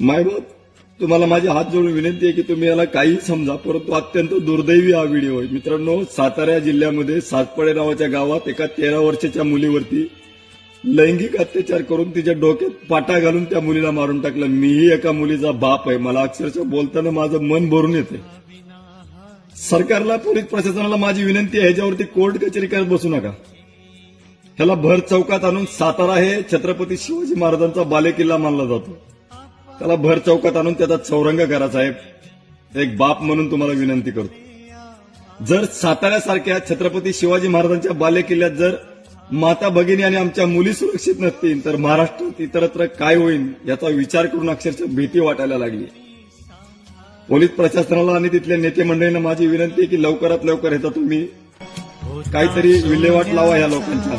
मायबाप तुम्हाला माझे हात जोडून विनंती आहे की तुम्ही याला काही समजा परंतु अत्यंत दुर्दैवी हा व्हिडिओ आहे. मित्रांनो सातारा जिल्ह्यामध्ये सातपडे नावाच्या गावात एका तेरा वर्षाच्या मुलीवरती लैंगिक अत्याचार करून तिच्या डोक्यात पाटा घालून त्या मुलीला मारून टाकलं. मीही एका मुलीचा बाप आहे. मला अक्षरशः बोलताना माझं मन भरून येते सरकारला पोलीस प्रशासनाला माझी विनंती आहे ह्याच्यावरती कोर्ट कचेरी करत बसू नका. ह्याला भर चौकात आणून सातारा हे छत्रपती शिवाजी महाराजांचा बालेकिल्ला मानला जातो. त्याला भर चौकात आणून त्याचा चौरंग करा साहेब. एक बाप म्हणून तुम्हाला विनंती करतो. जर साताऱ्यासारख्या छत्रपती शिवाजी महाराजांच्या बालेकिल्ल्यात जर माता भगिनी आणि आमच्या मुली सुरक्षित नसतील तर महाराष्ट्रात इतरत्र काय होईल याचा विचार करून अक्षरशः भीती वाटायला लागली. पोलीस प्रशासनाला आणि तिथल्या नेते मंडळीनं माझी विनंती आहे की लवकरात लवकर येतात तुम्ही काहीतरी विल्हेवाट लावा या लोकांच्या